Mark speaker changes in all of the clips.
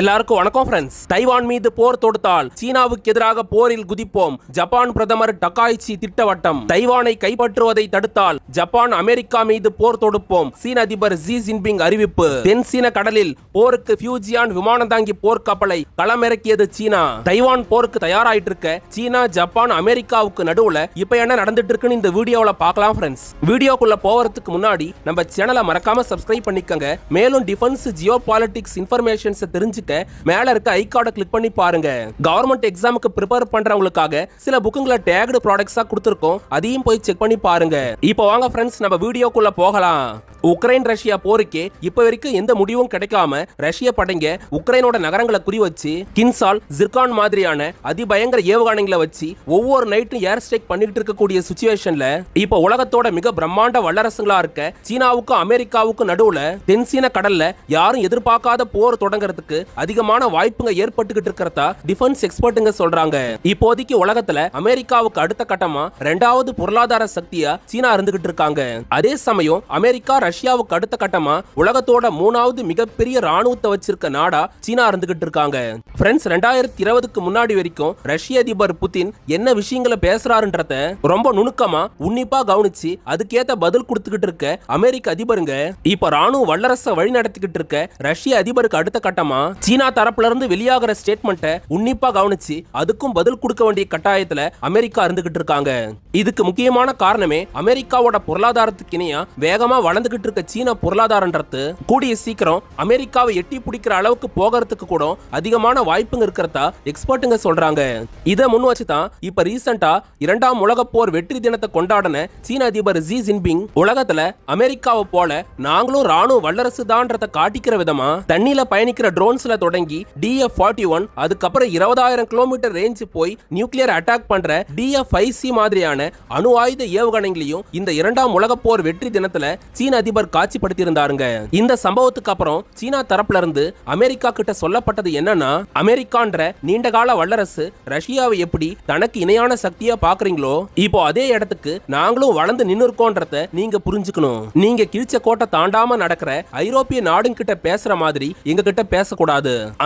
Speaker 1: எல்லாருக்கும் வணக்கம் friends Taiwan மீது போர் தொடுத்தால் சீனாவுக்கு எதிராக போரில் குதிப்போம். ஜப்பான் பிரதமர் டக்காய்ச்சி திட்டவட்டம். தைவானை கைப்பற்றுவதை தடுத்தால் ஜப்பான் அமெரிக்கா மீது போர் தொடுப்போம் சீன அதிபர் ஜி ஜின்பிங் அறிவிப்பு. தென் சீன கடலில் போருக்கு பியூஜியான் விமானம் தாங்கி போர் கப்பலை களமிறக்கியது சீனா. தைவான் போருக்கு தயாராயிட்டு இருக்க சீனா ஜப்பான் அமெரிக்காவுக்கு நடுவுல இப்ப என்ன நடந்துட்டு இருக்குன்னு இந்த வீடியோவில் பார்க்கலாம் ஃப்ரெண்ட்ஸ் வீடியோக்குள்ள போறதுக்கு முன்னாடி நம்ம சேனலை மறக்காம சப்ஸ்கிரைப் பண்ணிக்கங்க. மேலும் டிஃபென்ஸ் ஜியோ பாலிட்டிக்ஸ் தெரிஞ்சு தெரிஞ்சுக்க மேல இருக்க ஐ கார்டை கிளிக் பண்ணி பாருங்க. கவர்மெண்ட் எக்ஸாமுக்கு ப்ரிப்பேர் பண்றவங்களுக்காக சில புக்குங்களை டேக்டு ப்ராடக்ட்ஸா கொடுத்துருக்கோம். அதையும் போய் செக் பண்ணி பாருங்க. இப்போ வாங்க ஃப்ரெண்ட்ஸ் நம்ம வீடியோக்குள்ள போகலாம். உக்ரைன் ரஷ்யா போருக்கே இப்ப வரைக்கும் எந்த முடிவும் கிடைக்காம ரஷ்ய படைங்க உக்ரைனோட நகரங்களை குறி வச்சு கின்சால் ஜிர்கான் மாதிரியான அதிபயங்கர ஏவுகணைகளை வச்சு ஒவ்வொரு நைட்டும் ஏர் ஸ்ட்ரைக் பண்ணிட்டு இருக்கக்கூடிய சுச்சுவேஷன்ல இப்ப உலகத்தோட மிக பிரம்மாண்ட வல்லரசுகளா இருக்க சீனாவுக்கும் அமெரிக்காவுக்கும் நடுவுல தென்சீன கடல்ல யாரும் எதிர்பார்க்காத போர் தொடங்குறதுக்கு அதிகமான வாய்ப்புங்க ஏற்பட்டுக்கிட்டு இருக்கிறதா டிஃபென்ஸ் எக்ஸ்பர்ட்டுங்க சொல்றாங்க. இப்போதைக்கு உலகத்துல அமெரிக்காவுக்கு அடுத்த கட்டமா ரெண்டாவது பொருளாதார சக்தியா சீனா இருந்துகிட்டு இருக்காங்க. அதே சமயம் அமெரிக்கா ரஷ்யாவுக்கு அடுத்த கட்டமா உலகத்தோட மூணாவது மிகப்பெரிய ராணுவத்தை வச்சிருக்க நாடா சீனா இருந்துகிட்டு இருக்காங்க. ஃப்ரெண்ட்ஸ் ரெண்டாயிரத்தி இருபதுக்கு முன்னாடி வரைக்கும் ரஷ்ய அதிபர் புதின் என்ன விஷயங்களை பேசுறாருன்றத ரொம்ப நுணுக்கமா உன்னிப்பா கவனிச்சு அதுக்கேத்த பதில் கொடுத்துக்கிட்டு இருக்க அமெரிக்க அதிபருங்க. இப்ப ராணுவ வல்லரச வழி நடத்திக்கிட்டு இருக்க ரஷ்ய அதிபருக்கு அடுத்த கட்டமா சீனா தரப்புல இருந்து வெளியாகிற ஸ்டேட்மெண்ட்டை உன்னிப்பா கவனிச்சு அதுக்கும் பதில் கொடுக்க வேண்டிய கட்டாயத்துல அமெரிக்கா இருந்துகிட்டு இருக்காங்க. இதுக்கு முக்கியமான காரணமே அமெரிக்காவோட பொருளாதாரத்துக்கு இணையா வேகமா வளர்ந்துகிட்டு இருக்க சீன பொருளாதாரன்றது கூடிய சீக்கிரம் அமெரிக்காவை எட்டி பிடிக்கிற அளவுக்கு போகிறதுக்கு கூட அதிகமான வாய்ப்புங்க இருக்கிறதா எக்ஸ்பர்ட்டுங்க சொல்றாங்க. இதை முன் வச்சு தான் இப்ப ரீசெண்டா இரண்டாம் உலக போர் வெற்றி தினத்தை கொண்டாடின சீன அதிபர் ஜி ஜின்பிங் உலகத்துல அமெரிக்காவை போல நாங்களும் ராணுவ வல்லரசு தான்றத காட்டிக்கிற விதமா தண்ணியில பயணிக்கிற ட்ரோன்ஸ்ல தொடங்கி டிஎஃப் ஃபார்ட்டி ஒன் அதுக்கப்புறம் இருபதாயிரம் கிலோமீட்டர் ரேஞ்ச் போய் நியூக்ளியர் அட்டாக் பண்ற டிஎஃப் சி மாதிரியான அணு ஆயுத ஏவுகணைகளையும் இந்த இரண்டாம் உலக போர் வெற்றி தினத்துல சீன அதிபர் காட்சிப்படுத்தியிருந்தாருங்க. இந்த சம்பவத்துக்கு அப்புறம் சீனா தரப்புல இருந்து அமெரிக்கா கிட்ட சொல்லப்பட்டது என்னன்னா அமெரிக்கான்ற நீண்டகால வல்லரசு ரஷ்யாவை எப்படி தனக்கு இணையான சக்தியா பாக்குறீங்களோ இப்போ அதே இடத்துக்கு நாங்களும் வளர்ந்து நின்னு இருக்கோன்றத நீங்க புரிஞ்சுக்கணும். நீங்க கிழிச்ச கோட்டை தாண்டாம நடக்கிற ஐரோப்பிய நாடுங்க கிட்ட பேசுற மாதிரி எங்க கிட்ட பேசக்கூடாது.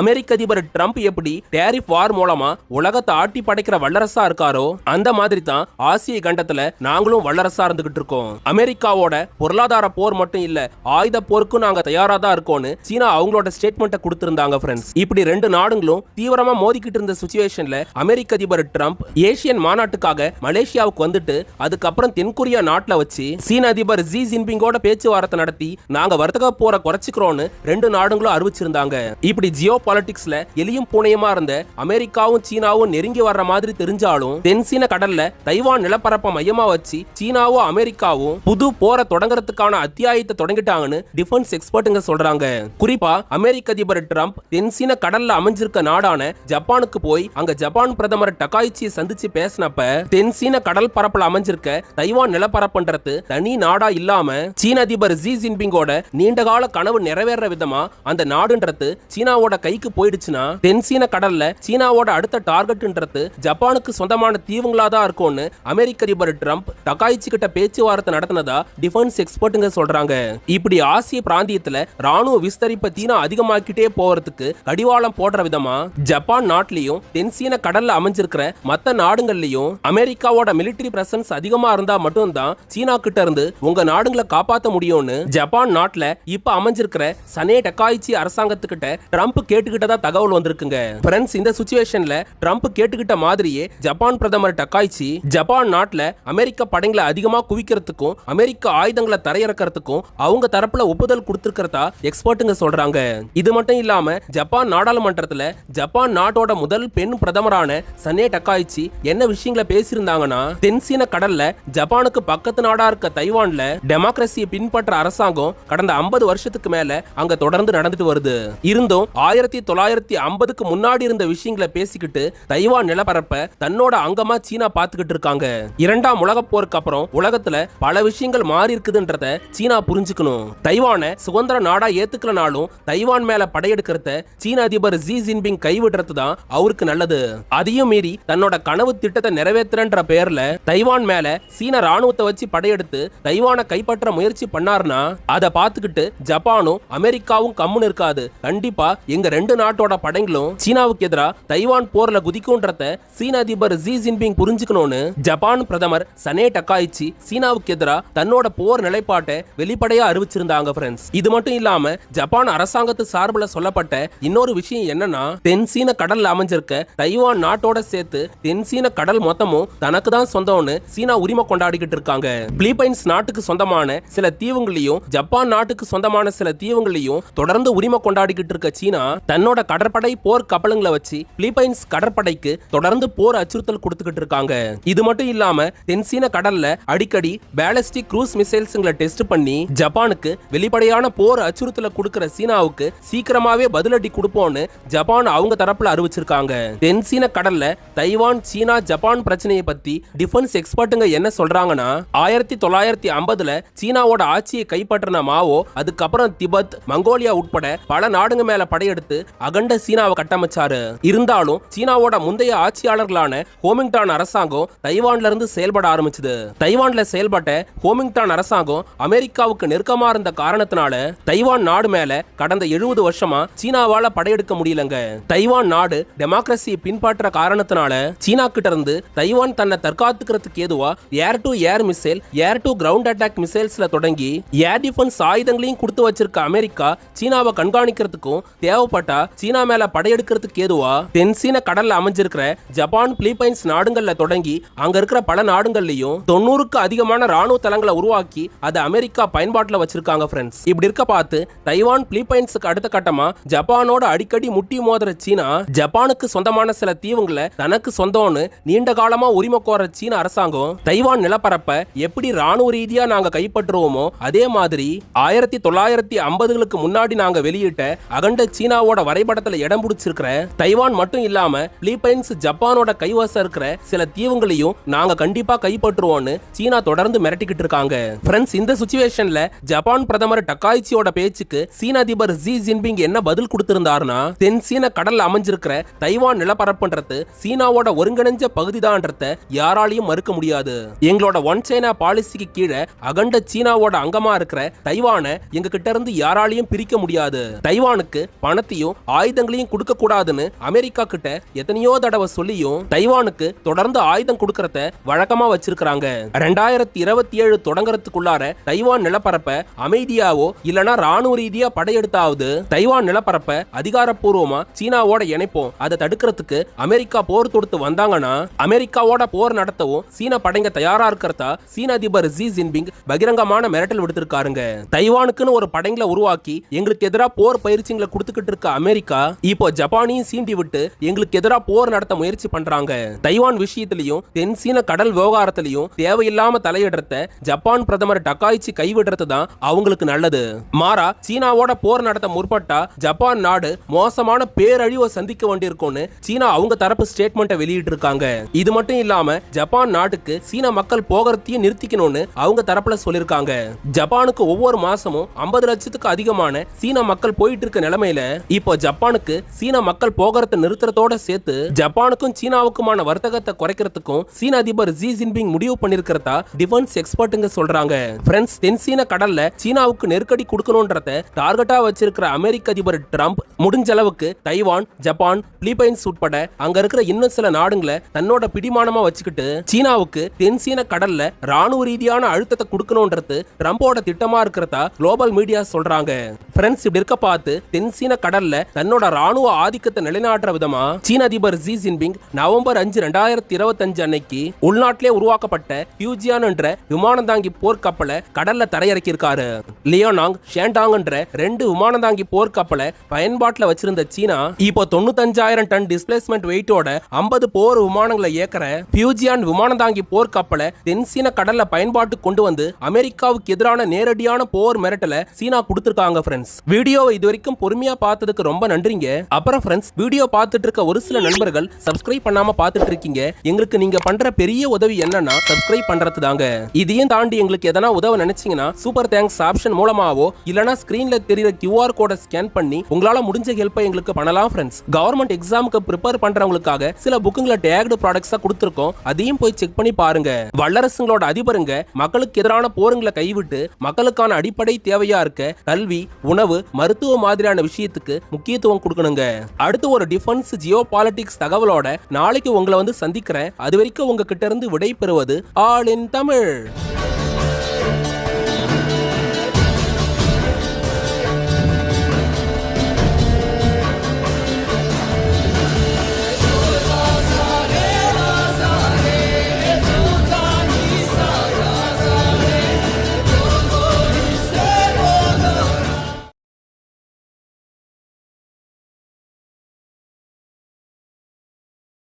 Speaker 1: அமெரிக்க அதிபர் ட்ரம்ப் எப்படி டேரிஃப் வார் மூலமா உலகத்தை ஆட்டி படைக்கிற வல்லரசா இருக்காரோ அந்த மாதிரி தான் ஆசிய கண்டத்துல நாங்களும் வல்லரசா இருந்துகிட்டு இருக்கோம். அமெரிக்காவோட பொருளாதார போர் மட்டும் இல்ல ஆயுத போருக்கும் நாங்க தயாரா தான் இருக்கோம்னு சீனா அவங்களோட ஸ்டேட்மெண்ட்டை கொடுத்திருந்தாங்க ஃப்ரெண்ட்ஸ் இப்படி ரெண்டு நாடுகளும் தீவிரமா மோதிக்கிட்டு இருந்த சுச்சுவேஷன்ல அமெரிக்க அதிபர் ட்ரம்ப் ஏசியன் மாநாட்டுக்காக மலேசியாவுக்கு வந்துட்டு அதுக்கப்புறம் தென்கொரியா நாட்டுல வச்சு சீன அதிபர் ஜி ஜின்பிங்கோட பேச்சுவார்த்தை நடத்தி நாங்க வர்த்தக போரை குறைச்சிக்கிறோம்னு ரெண்டு நாடுகளும் அறிவிச்சிருந்தாங்க. இப்படி ஜியோ பாலிட்டிக்ஸ்ல எலியும் பூனையுமா இருந்த அமெரிக்காவும் சீனாவும் நெருங்கி வர்ற மாதிரி தெரிஞ்சாலும் தென்சீன கடல்ல தைவான் நிலப்பரப்பை மையமா வச்சு சீனாவும் அமெரிக்காவும் புது போரை தொடங்குறதுக்கான அத்தியாயத்தை தொடங்கிட்டாங்கன்னு டிஃபென்ஸ் எக்ஸ்பர்ட்டுங்க சொல்றாங்க. குறிப்பா அமெரிக்க அதிபர் ட்ரம்ப் தென்சீன கடல்ல அமைஞ்சிருக்க நாடான ஜப்பானுக்கு போய் அங்க ஜப்பான் பிரதமர் டகாய்ச்சியை சந்திச்சு பேசினப்ப தென்சீன கடல் பரப்புல அமைஞ்சிருக்க தைவான் நிலப்பரப்புன்றது தனி நாடா இல்லாம சீன அதிபர் ஜி ஜின்பிங்கோட நீண்டகால கனவு நிறைவேற விதமா அந்த நாடுன்றது சீனாவோட கைக்கு போயிடுச்சுன்னா தென்சீன கடல்ல சீனாவோட அடுத்த டார்கெட்ன்றது ஜப்பானுக்கு சொந்தமான தீவுங்களா தான் இருக்கும்னு அமெரிக்க அதிபர் ட்ரம்ப் டகாய்ச்சி கிட்ட பேச்சுவார்த்தை நடத்தினதா டிஃபென்ஸ் எக்ஸ்பர்ட்டுங்க சொல்றாங்க. இப்படி ஆசிய பிராந்தியத்துல ராணுவ விஸ்தரிப்பை சீனா அதிகமாக்கிட்டே போறதுக்கு கடிவாளம் போடுற விதமா ஜப்பான் நாட்டிலையும் தென்சீன கடல்ல அமைஞ்சிருக்கிற மத்த நாடுகள்லயும் அமெரிக்காவோட மிலிட்டரி பிரசன்ஸ் அதிகமா இருந்தா மட்டும்தான் சீனா கிட்ட இருந்து உங்க நாடுகளை காப்பாற்ற முடியும்னு ஜப்பான் நாட்டுல இப்ப அமைஞ்சிருக்கிற சனே டக்காய்ச்சி அரசாங்கத்துக்கிட்ட ட்ரம்ப் கேட்டுக்கிட்டதா தகவல் வந்திருக்குங்க. ஃப்ரெண்ட்ஸ் இந்த சுச்சுவேஷன்ல ட்ரம்ப் கேட்டுக்கிட்ட மாதிரியே ஜப்பான் பிரதமர் டக்காய்ச்சி ஜப்பான் நாட்டில் அமெரிக்க படைகளை அதிகமா குவிக்கிறதுக்கும் அமெரிக்க ஆயுதங்களை தரையிறக்கிறதுக்கும் அவங்க தரப்புல ஒப்புதல் கொடுத்திருக்கிறதா எக்ஸ்பர்ட்டுங்க சொல்றாங்க. இது மட்டும் இல்லாம ஜப்பான் நாடாளுமன்றத்தில் ஜப்பான் நாட்டோட முதல் பெண் பிரதமரான சனே டக்காய்ச்சி என்ன விஷயங்களை பேசியிருந்தாங்கன்னா தென்சீன கடல்ல ஜப்பானுக்கு பக்கத்து நாடா இருக்க தைவான்ல டெமோக்ரஸியை பின்பற்ற அரசாங்கம் கடந்த 50 வருஷத்துக்கு மேல அங்க தொடர்ந்து நடந்துட்டு வருது. இருந்தும் ஆயிரத்தி தொள்ளாயிரத்தி ஐம்பதுக்கு முன்னாடி இருந்த விஷயங்களை பேசிக்கிட்டு தைவான் நிலப்பரப்ப தன்னோட அங்கமா சீனா பாத்துக்கிட்டு இருக்காங்க. இரண்டாம் உலக போருக்கு அப்புறம் உலகத்துல பல விஷயங்கள் மாறி இருக்குதுன்றத சீனா புரிஞ்சுக்கணும். தைவானை சுதந்திர நாடா ஏத்துக்கலனாலும் தைவான் மேல படையெடுக்கிறத சீன அதிபர் ஜி ஜின்பிங் கைவிடுறது தான் அவருக்கு நல்லது. அதையும் மீறி தன்னோட கனவு திட்டத்தை நிறைவேற்றுறன்ற பேர்ல தைவான் மேல சீன ராணுவத்தை வச்சு படையெடுத்து தைவானை கைப்பற்ற முயற்சி பண்ணாருன்னா அதை பார்த்துக்கிட்டு ஜப்பானும் அமெரிக்காவும் கம்முன்னு இருக்காது. கண்டிப்பா எங்க ரெண்டு நாட்டோட படைகளும் சீனாவுக்கு எதிராக தைவான் போர்ல குதிக்கும்ன்றத சீன அதிபர் ஜி ஜின்பிங் புரிஞ்சுக்கணும்னு ஜப்பான் பிரதமர் சனே டக்காய்ச்சி சீனாவுக்கு எதிராக தன்னோட போர் நிலைப்பாட்டை வெளிப்படையா அறிவிச்சிருந்தாங்க ஃப்ரெண்ட்ஸ் இது மட்டும் இல்லாம ஜப்பான் அரசாங்கத்து சார்பில் சொல்லப்பட்ட இன்னொரு விஷயம் என்னன்னா தென் சீன கடல்ல அமைஞ்சிருக்க தைவான் நாட்டோட சேர்த்து தென் சீன கடல் மொத்தமும் தனக்கு தான் சொந்தம்னு சீனா உரிமை கொண்டாடிக்கிட்டு இருக்காங்க. பிலிப்பைன்ஸ் நாட்டுக்கு சொந்தமான சில தீவுகளையும் ஜப்பான் நாட்டுக்கு சொந்தமான சில தீவுகளையும் தொடர்ந்து உரிமை கொண்டாடிக்கிட்டு இருக்க சீனா தன்னோட கடற்படை போர் கப்பலுங்களை வச்சு பிலிப்பைன்ஸ் கடற்படைக்கு தொடர்ந்து போர் அச்சுறுத்தல் கொடுத்துக்கிட்டு இருக்காங்க. இது மட்டும் இல்லாம தென்சீன கடல்ல அடிக்கடி பேலஸ்டிக் க்ரூஸ் மிசைல்ஸ்ங்களை டெஸ்ட் பண்ணி ஜப்பானுக்கு வெளிப்படையான போர் அச்சுறுத்தலை கொடுக்கிற சீனாவுக்கு சீக்கிரமாவே பதிலடி கொடுப்போம்னு ஜப்பான் அவங்க தரப்புல அறிவிச்சிருக்காங்க. தென்சீன கடல்ல தைவான் சீனா ஜப்பான் பிரச்சனையை பத்தி டிஃபென்ஸ் எக்ஸ்பர்ட்டுங்க என்ன சொல்றாங்கன்னா ஆயிரத்தி தொள்ளாயிரத்தி ஐம்பதுல சீனாவோட ஆட்சியை கைப்பற்றின மாவோ அதுக்கப்புறம் திபெத் மங்கோலியா உட்பட பல நாடுங்க மேல படையெடுத்து அகண்ட சீனாவை கட்டமைச்சாரு. இருந்தாலும் சீனாவோட முந்தைய ஆட்சியாளர்களான ஹோமிங்டான் அரசாங்கம் தைவான்ல இருந்து செயல்பட ஆரம்பிச்சது. தைவான்ல செயல்பட்ட ஹோமிங்டான் அரசாங்கம் அமெரிக்காவுக்கு நெருக்கமா இருந்த காரணத்தினால தைவான் நாடு மேல கடந்த எழுபது வருஷமா சீனாவால படையெடுக்க முடியலங்க. தைவான் நாடு டெமோக்ரஸியை பின்பற்ற காரணத்தினால சீனா கிட்ட இருந்து தைவான் தன்னை தற்காத்துக்கிறதுக்கு ஏதுவா air to air missile air to ground attack மிசைல்ஸ்ல தொடங்கி ஏர் டிஃபென்ஸ் ஆயுதங்களையும் கொடுத்து வச்சிருக்க அமெரிக்கா சீனாவை கண்காணிக்கிறதுக்கும் தேவைப்பட்டா சீனா மேல படையெடுக்கிறதுக்கு ஏதுவா? தென்சீன கடல்ல அமைஞ்சிருக்கிற ஜப்பான் பிலிப்பைன்ஸ் நாடுகள்ல தொடங்கி அங்க இருக்கிற பல நாடுகள்லயும் தொண்ணூறுக்கு அதிகமான ராணுவ தளங்களை உருவாக்கி அதை அமெரிக்கா பயன்பாட்டுல வச்சிருக்காங்க ஃப்ரெண்ட்ஸ் இப்படி இருக்க பார்த்து தைவான் பிலிப்பைன்ஸுக்கு அடுத்த கட்டமா ஜப்பானோட அடிக்கடி முட்டி மோதுற சீனா ஜப்பானுக்கு சொந்தமான சில தீவுங்களை தனக்கு சொந்தம்னு நீண்ட காலமா உரிமை கோர சீன அரசாங்கம் தைவான் நிலப்பரப்ப எப்படி ராணுவ ரீதியா நாங்க கைப்பற்றுவோமோ அதே மாதிரி ஆயிரத்தி தொள்ளாயிரத்தி ஐம்பதுகளுக்கு முன்னாடி நாங்க வெளியிட்ட அகண்ட சீனாவோட வரைபடத்துல இடம் பிடிச்சிருக்கிற தைவான் மட்டும் இல்லாம பிலிப்பைன்ஸ் ஜப்பானோட கைவசம் இருக்கிற சில தீவுகளையும் நாங்க கண்டிப்பா கைப்பற்றுவோம்னு சீனா தொடர்ந்து மிரட்டிக்கிட்டு இருக்காங்க. ஃப்ரெண்ட்ஸ் இந்த சுச்சுவேஷன்ல ஜப்பான் பிரதமர் டக்காய்ச்சியோட பேச்சுக்கு சீன அதிபர் ஜி ஜின்பிங் என்ன பதில் கொடுத்திருந்தாருன்னா தென் சீன கடல்ல அமைஞ்சிருக்கிற தைவான் நிலப்பரப்புன்றது சீனாவோட ஒருங்கிணைஞ்ச பகுதிதான்றத யாராலையும் மறுக்க முடியாது. எங்களோட ஒன் சைனா பாலிசிக்கு கீழே அகண்ட சீனாவோட அங்கமா இருக்கிற தைவானை எங்க கிட்ட இருந்து யாராலையும் பிரிக்க முடியாது. தைவானுக்கு பணத்தையும் ஆயுதங்களையும் கொடுக்க கூடாதுன்னு அமெரிக்கா கிட்ட எத்தனையோ தடவை சொல்லியும் தைவானுக்கு தொடர்ந்து ஆயுதம் கொடுக்கறத வழக்கமா வச்சிருக்காங்க ரெண்டாயிரத்தி இருபத்தி ஏழு தொடங்குறதுக்குள்ளார தைவான் நிலப்பரப்ப அமைதியாவோ இல்லனா ராணுவ ரீதியா படையெடுத்தாவது தைவான் நிலப்பரப்ப அதிகாரப்பூர்வமா சீனாவோட இணைப்போம். அதை தடுக்கிறதுக்கு அமெரிக்கா போர் தொடுத்து வந்தாங்கன்னா அமெரிக்காவோட போர் நடத்தவும் சீன படைங்க தயாரா இருக்கிறதா சீன அதிபர் ஜி ஜின்பிங் பகிரங்கமான மிரட்டல் விடுத்திருக்காருங்க. தைவானுக்குன்னு ஒரு படைங்களை உருவாக்கி எங்களுக்கு எதிராக போர் பயிற்சிகளை கொடுத்துக்கிட்டு இருக்க அமெரிக்கா இப்போ ஜப்பானையும் சீண்டி விட்டு எங்களுக்கு எதிராக போர் நடத்த முயற்சி பண்றாங்க. தைவான் விஷயத்திலையும் தென் சீன கடல் விவகாரத்திலையும் தேவையில்லாம தலையிடுறத ஜப்பான் பிரதமர் டக்காய்ச்சி கைவிடுறது தான் அவங்களுக்கு நல்லது. மாறா சீனாவோட போர் நடத்த முற்பட்டா ஜப்பான் நாடு மோசமான பேரழிவை சந்திக்க வேண்டியிருக்கும்னு சீனா அவங்க தரப்பு ஸ்டேட்மெண்ட்டை வெளியிட்டு இருக்காங்க இது மட்டும் இல்லாம ஜப்பான் நாட்டுக்கு சீன மக்கள் போகிறதையும் நிறுத்திக்கணும்னு அவங்க தரப்புல சொல்லியிருக்காங்க. ஜப்பானுக்கு ஒவ்வொரு மாசமும் ஐம்பது லட்சத்துக்கு அதிகமான சீன மக்கள் போயிட்டு இருக்க நிலைமையில நிலையில இப்போ ஜப்பானுக்கு சீன மக்கள் போகிறத நிறுத்துறதோட சேர்த்து ஜப்பானுக்கும் சீனாவுக்குமான வர்த்தகத்தை குறைக்கிறதுக்கும் சீன அதிபர் ஜி ஜின்பிங் முடிவு பண்ணிருக்கிறதா டிஃபென்ஸ் எக்ஸ்பர்ட்டுங்க சொல்றாங்க. பிரெண்ட்ஸ் தென் சீன கடல்ல சீனாவுக்கு நெருக்கடி கொடுக்கணும்ன்றத டார்கெட்டா வச்சிருக்கிற அமெரிக்க அதிபர் ட்ரம்ப் முடிஞ்ச அளவுக்கு தைவான் ஜப்பான் பிலிப்பைன்ஸ் உட்பட அங்க இருக்கிற இன்னும் சில நாடுங்களை தன்னோட பிடிமானமா வச்சுக்கிட்டு சீனாவுக்கு தென் சீன கடல்ல ராணுவ ரீதியான அழுத்தத்தை கொடுக்கணும்ன்றது ட்ரம்போட திட்டமா இருக்கிறதா குளோபல் மீடியா சொல்றாங்க. ஃப்ரெண்ட்ஸ் இப்படி இருக்க பார்த்து தென் சீன கடல்ல தன்னோட ராணுவ ஆதிக்கத்தை நிலைநாட்டுற விதமா சீன அதிபர் ஜி ஜின்பிங் நவம்பர் அஞ்சு ரெண்டாயிரத்தி இருபத்தஞ்சு அன்னைக்கு உள்நாட்டிலே உருவாக்கப்பட்ட பியூஜியான் என்ற விமானந்தாங்கி போர்க்கப்பலை கடல்ல தரையிறக்கியிருக்காரு. லியோனாங் ஷேண்டாங் என்ற ரெண்டு விமானந்தாங்கி போர்க்கப்பலை பயன்பாட்டில் வச்சிருந்த சீனா இப்போ தொண்ணூத்தஞ்சாயிரம் டன் டிஸ்பிளேஸ்மெண்ட் வெயிட்டோட ஐம்பது போர் விமானங்களை இயக்கிற பியூஜியான் விமானந்தாங்கி போர்க்கப்பலை தென்சீன கடல்ல பயன்பாட்டு கொண்டு வந்து அமெரிக்காவுக்கு எதிரான நேரடியான போர் மிரட்டலை சீனா கொடுத்திருக்காங்க ஃப்ரெண்ட்ஸ் வீடியோவை இது வரைக்கும் பொறுமையா பார்த்ததுக்கு ரொம்ப நன்றிங்க. அப்புறம் ஃப்ரெண்ட்ஸ் வீடியோ பார்த்துட்டு இருக்க ஒரு சில நண்பர்கள் சப்ஸ்கிரைப் பண்ணாம பார்த்துட்டு இருக்கீங்க எங்களுக்கு நீங்க பண்ற பெரிய உதவி என்னன்னா சப்ஸ்கிரைப் பண்றது தாங்க இதையும் தாண்டி எங்களுக்கு எதனா உதவ நினைச்சீங்கன்னா சூப்பர் தேங்க்ஸ் ஆப்ஷன் மூலமாவோ இல்லனா ஸ்கிரீன்ல தெரியுற கியூஆர் கோடை ஸ்கேன் பண்ணி உங்களால முடிஞ்ச ஹெல்ப்பை எங்களுக்கு பண்ணலாம் ஃப்ரெண்ட்ஸ் கவர்மெண்ட் எக்ஸாமுக்கு ப்ரிப்பேர் பண்றவங்களுக்காக சில புக்குங்களை டேக்டு ப்ராடக்ட்ஸா கொடுத்துருக்கோம். அதையும் போய் செக் பண்ணி பாருங்க. வல்லரசுங்களோட அதிபருங்க மக்களுக்கு எதிரான போருங்களை கைவிட்டு மக்களுக்கான அடிப்படை தேவையா இருக்க கல்வி உணவு மருத்துவ மாதிரியான விஷயம் விஷயத்துக்கு முக்கியத்துவம் கொடுக்கணுங்க. அடுத்து ஒரு டிஃபென்ஸ் ஜியோ பாலிடிக்ஸ் தகவலோட நாளைக்கு உங்களை வந்து சந்திக்கிறேன். அது வரைக்கும் உங்ககிட்ட இருந்து விடை பெறுவது ஆல் இன் தமிழ்.